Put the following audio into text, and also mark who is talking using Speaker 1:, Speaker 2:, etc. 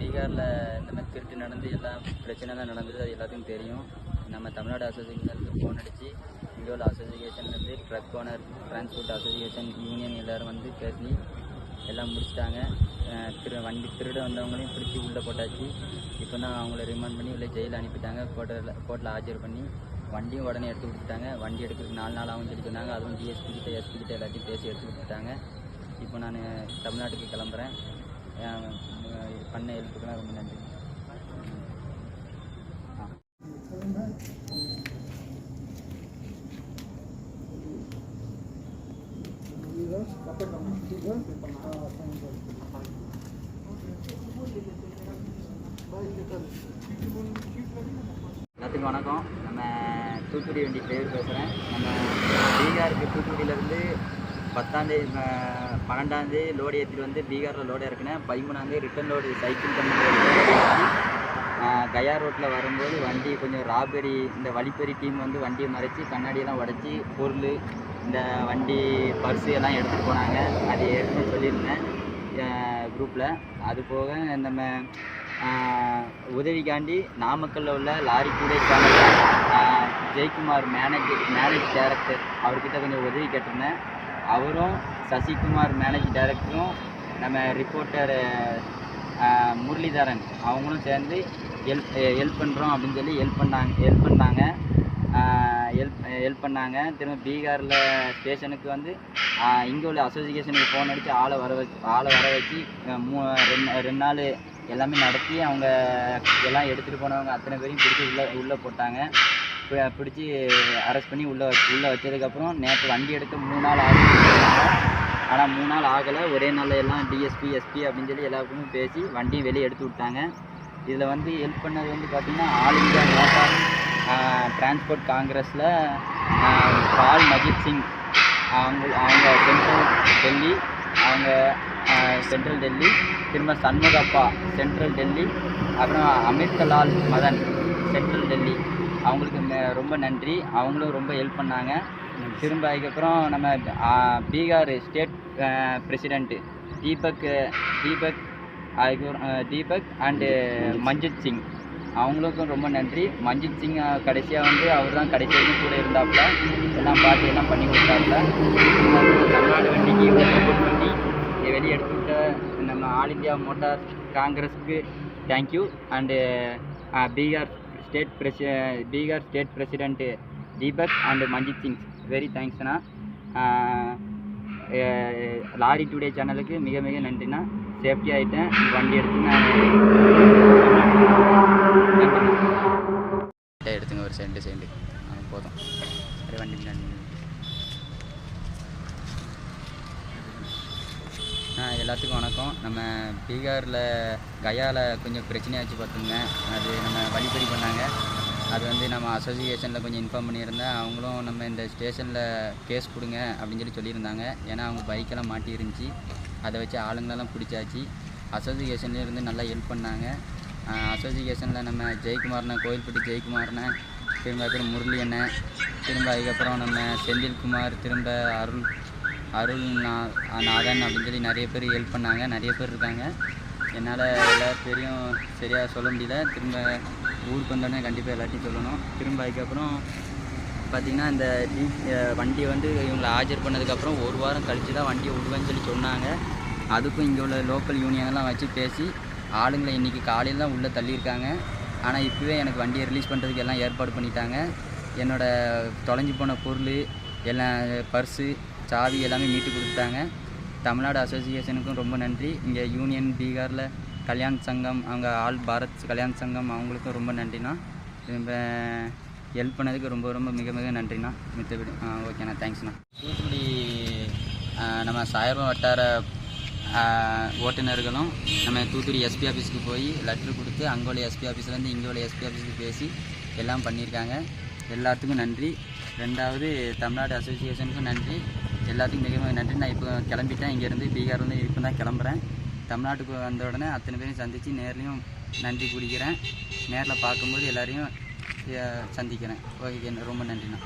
Speaker 1: பீகாரில் இந்த மாதிரி திருட்டு நடந்து எல்லாம் பிரச்சனைலாம் நடந்தது அது எல்லாத்துக்கும் தெரியும். நம்ம தமிழ்நாடு அசோசியேஷனுக்கு ஃபோன் அடித்து இங்கே உள்ள அசோசியேஷன்லேருந்து truck owner transport association union எல்லோரும் வந்து பேசி எல்லாம் முடிச்சிட்டாங்க. திரு வண்டி திருட வந்தவங்களையும் பிடிச்சி உள்ளே போட்டாச்சு. இப்போ தான் அவங்கள ரிமாண்ட் பண்ணி உள்ளே ஜெயிலில் அனுப்பிட்டாங்க. கோர்ட்டில் கோர்ட்டில் ஆஜர் பண்ணி வண்டியும் உடனே எடுத்து கொடுத்துட்டாங்க. வண்டி எடுக்கிறதுக்கு நாலு நாள் ஆகும் சொல்லி சொன்னாங்க. அதுவும் டிஎஸ்பி கிட்ட எஸ்பி கிட்ட எல்லாத்தையும் பேசி எடுத்து கொடுத்துட்டாங்க. இப்போ நான் தமிழ்நாட்டுக்கு கிளம்புறேன். பண்ண ஹெல்ப்புக்கெல்லாம் ரொம்ப நன்றி. எல்லாத்துக்கும் வணக்கம். நம்ம தூத்துக்குடி வண்டி டிரைவர் பேசுகிறேன் நம்ம பீகாருக்கு தூத்துக்குடியிலேருந்து பத்தாந்தேதி பன்னெண்டாந்தேதி லோடு ஏற்றிட்டு வந்து பீகாரில் லோடு இறக்குனேன். பதிமூணாந்தேதி ரிட்டன் லோடு சைக்கிள் பண்ணி கயா ரோட்டில் வரும்போது வண்டி கொஞ்சம் ராபரி இந்த வழிப்பறி டீம் வந்து வண்டியை மறைச்சி கண்ணாடியெல்லாம் உடச்சி பொருள் இந்த வண்டி பர்ஸு எல்லாம் எடுத்துகிட்டு போனாங்க. அது ஏற்கனவே சொல்லியிருந்தேன் குரூப்பில் அது போக நம்ம உதவிக்காண்டி நாமக்கல்லில் உள்ள லாரி கூட ஜெயக்குமார் மேனேஜர் மேனேஜ் டேரக்டர் அவர்கிட்ட கொஞ்சம் உதவி கேட்டிருந்தேன். அவரும் சசிகுமார் மேனேஜ் டைரக்டரும் நம்ம ரிப்போர்ட்டர் முரளிதரன். அவங்களும் சேர்ந்து ஹெல்ப் ஹெல்ப் பண்ணுறோம் அப்படின்னு சொல்லி ஹெல்ப் பண்ணாங்க ஹெல்ப் பண்ணாங்க. ஹெல்ப் ஹெல்ப் பண்ணாங்க. திரும்ப பீகாரில் ஸ்டேஷனுக்கு வந்து இங்கே உள்ள அசோசியேஷனுக்கு ஃபோன் அடித்து ஆளை வர வச்சு ஆளை வர வச்சு மூ ரெண்டு ரெண்டு நாள் எல்லாமே நடத்தி அவங்க எல்லாம் எடுத்துகிட்டு போனவங்க அத்தனை பேரையும் பிடிச்சி உள்ளே உள்ளே போட்டாங்க. பிடிச்சி அரெஸ்ட் பண்ணி உள்ளே உள்ளே வச்சதுக்கப்புறம் நேற்று வண்டி எடுக்க மூணு நாள் ஆகும் ஆனால் மூணு நாள் ஆகலை. ஒரே நாளில் எல்லாம் டிஎஸ்பி எஸ்பி அப்படின்னு சொல்லி எல்லாருக்குமே பேசி வண்டியும் வெளியே எடுத்து விட்டாங்க. இதில் வந்து ஹெல்ப் பண்ணது வந்து பார்த்திங்கன்னா ஆல் இந்தியா மோட்டார் டிரான்ஸ்போர்ட் காங்கிரஸில் பால் மஜித் சிங். அவங்க அவங்க சென்ட்ரல் டெல்லி அவங்க சென்ட்ரல் டெல்லி திரும்ப சண்முகப்பா சென்ட்ரல் டெல்லி அப்புறம் அமிர்தலால் மதன் சென்ட்ரல் டெல்லி. அவங்களுக்கு ரொம்ப நன்றி. அவங்களும் ரொம்ப ஹெல்ப் பண்ணாங்க. திரும்ப அதுக்கப்புறம் நம்ம பீகார் ஸ்டேட் பிரசிடெண்ட்டு தீபக் தீபக் அதுக்கப்புறம் தீபக் அண்டு மஞ்சித் சிங். அவங்களுக்கும் ரொம்ப நன்றி. மஞ்சித் சிங் கடைசியாக வந்து அவர் தான் கடைசி வரைக்கும் கூட இருந்தாப்புல. எல்லாம் பார்த்து எல்லாம் பண்ணி கொடுத்தாப்புல. தமிழ்நாடு வண்டிக்கு சப்போர்ட் பண்ணி இதை வெளியே எடுத்து விட்ட நம்ம ஆல் இந்தியா மோட்டார் காங்கிரஸுக்கு thank you and Bihar state பிரசி Bihar state president Deepak and Manjit Singh. Very தேங்க்ஸ்ண்ணா லாரி டுடே சேனலுக்கு மிக மிக நன்றிண்ணா. சேஃப்டி ஆகிட்டேன் வண்டி எடுத்து நான் எடுத்துங்க. ஒரு செண்டு செண்டு. போதும். சரி வண்டி நன்றி எல்லாத்துக்கும் வணக்கம். நம்ம பீகாரில் கயாவில் கொஞ்சம் பிரச்சனையாச்சு பார்த்துங்க அது நம்ம வழிபறி பண்ணாங்க. அது வந்து நம்ம அசோசியேஷனில் கொஞ்சம் இன்ஃபார்ம் பண்ணியிருந்தேன். அவங்களும் நம்ம இந்த ஸ்டேஷனில் கேஸ் கொடுங்க அப்படின்னு சொல்லி சொல்லியிருந்தாங்க. ஏன்னா அவங்க பைக்கெல்லாம் மாட்டியிருந்துச்சு அதை வச்சு ஆளுங்களெல்லாம் பிடிச்சாச்சு. அசோசியேஷன்லேருந்து நல்லா ஹெல்ப் பண்ணாங்க. அசோசியேஷனில் நம்ம ஜெயக்குமார்ண்ணே கோயில்பட்டி ஜெயக்குமார்ண்ணே திரும்ப அப்புறம் முரளி அண்ணன் திரும்ப அதுக்கப்புறம் நம்ம செந்தில்குமார் திரும்ப அருள் அருள் நாதன் அப்படின்னு சொல்லி நிறைய பேர் ஹெல்ப் பண்ணாங்க. நிறைய பேர் இருக்காங்க. என்னால் எல்லா பேரையும் சரியாக சொல்ல முடியல. திரும்ப ஊருக்கு வந்தோடனே கண்டிப்பாக எல்லாத்தையும் சொல்லணும். திரும்ப அதுக்கப்புறம் பார்த்திங்கன்னா இந்த வண்டி வந்து இவங்களை ஆஜர் பண்ணதுக்கப்புறம் ஒரு வாரம் கழித்து தான் வண்டியை விடுவேன்னு சொல்லி சொன்னாங்க. அதுக்கும் இங்கே உள்ள லோக்கல் யூனியன்லாம் வச்சு பேசி ஆளுங்களை இன்றைக்கி காலையில் தான் உள்ளே தள்ளியிருக்காங்க. ஆனால் இப்போவே எனக்கு வண்டியை ரிலீஸ் பண்ணுறதுக்கு எல்லாம் ஏற்பாடு பண்ணிட்டாங்க. என்னோடய தொலைஞ்சி போன பொருள் எல்லாம் பர்ஸு சாவி எல்லாமே மீட்டு கொடுத்துட்டாங்க தமிழ்நாடு அசோசியேஷனுக்கும் ரொம்ப நன்றி. இங்கே யூனியன் பீகாரில் கல்யாண் சங்கம் அவங்க ஆல் பாரத் கல்யாண் சங்கம் அவங்களுக்கும் ரொம்ப நன்றிண்ணா. ரொம்ப ஹெல்ப் பண்ணதுக்கு ரொம்ப ரொம்ப மிக மிக நன்றிண்ணா. மித்தபடி ஆ ஓகேண்ணா. தேங்க்ஸ்ண்ணா தூத்துக்குடி நம்ம சாயர்பம் வட்டார ஓட்டுநர்களும் நம்ம தூத்துக்குடி எஸ்பி ஆஃபீஸுக்கு போய் லெட்ரு கொடுத்து அங்கே உள்ள எஸ்பி ஆஃபீஸ்லேருந்து இங்கே உள்ள எஸ்பி ஆஃபீஸுக்கு பேசி எல்லாம் பண்ணியிருக்காங்க. எல்லாத்துக்கும் நன்றி. ரெண்டாவது தமிழ்நாடு அசோசியேஷனுக்கும் நன்றி. எல்லாத்துக்கும் மிக நன்றி. நான் இப்போ கிளம்பிட்டேன். இங்கேருந்து பீகார்லேருந்து இப்போ தான் கிளம்புறேன். தமிழ்நாட்டுக்கு வந்த உடனே அத்தனை பேரையும் சந்தித்து நேர்லேயும் நன்றி கூடிக்கிறேன் நேரில் பார்க்கும்போது எல்லோரையும் சந்திக்கிறேன். ஓகே ரொம்ப நன்றிண்ணா.